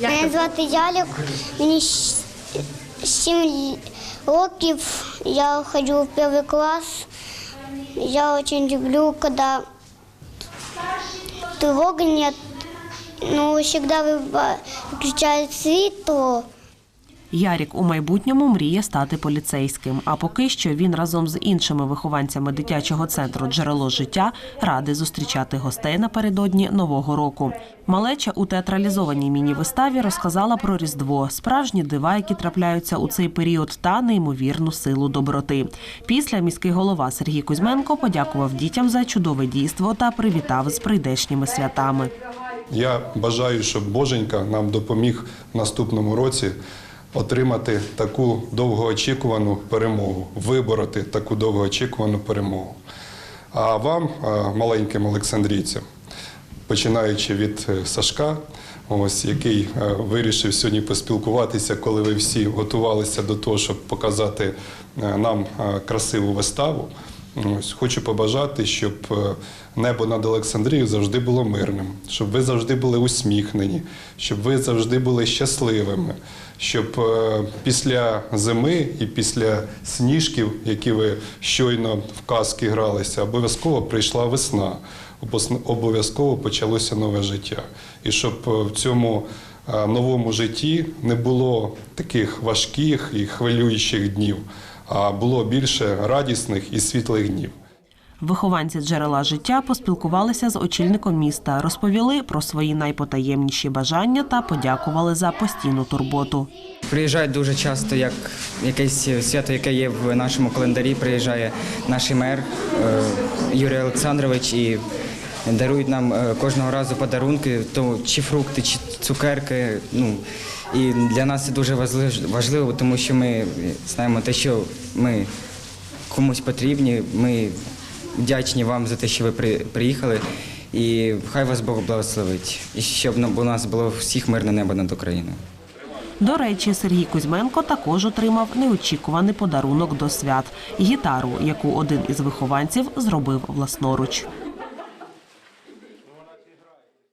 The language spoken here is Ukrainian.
Мене звати Ялік, мені щ- сім років, я ходжу в перший клас. Я очень люблю, когда тревога нет, но всегда выба- выключают світло. Ярік у майбутньому мріє стати поліцейським. А поки що він разом з іншими вихованцями дитячого центру Джерело життя радий зустрічати гостей напередодні нового року. Малеча у театралізованій міні-виставі розказала про Різдво, справжні дива, які трапляються у цей період, та неймовірну силу доброти. Після міський голова Сергій Кузьменко подякував дітям за чудове дійство та привітав з прийдешніми святами. Я бажаю, щоб Боженька нам допоміг в наступному році отримати таку довгоочікувану перемогу, вибороти таку довгоочікувану перемогу. А вам, маленьким олександрійцям, починаючи від е, Сашка, ось який е, вирішив сьогодні поспілкуватися, коли ви всі готувалися до того, щоб показати е, нам красиву виставу. Ось хочу побажати, щоб е, небо над Олександрією завжди було мирним, щоб ви завжди були усміхнені, щоб ви завжди були щасливими, щоб е, після зими і після сніжків, які ви щойно в казки гралися, обов'язково прийшла весна, обов'язково почалося нове життя. І щоб е, в цьому новому житті не було таких важких і хвилюючих днів, було більше радісних і світлих днів. Вихованці джерела життя поспілкувалися з очільником міста, розповіли про свої найпотаємніші бажання та подякували за постійну турботу. Приїжджають дуже часто, як якесь свято, яке є в нашому календарі. Приїжджає наш мер е, Юрій Олександрович і дарують нам е, кожного разу подарунки, то чи фрукти, чи цукерки. Ну і для нас це дуже важлив- важливо, тому що ми знаємо те, що ми комусь потрібні. Ми вдячні вам за те, що ви при- приїхали. І хай вас Бог благословить. І щоб у нас було всіх мирне небо над Україною. До речі, Сергій Кузьменко також отримав неочікуваний подарунок до свят гітару, яку один із вихованців зробив власноруч.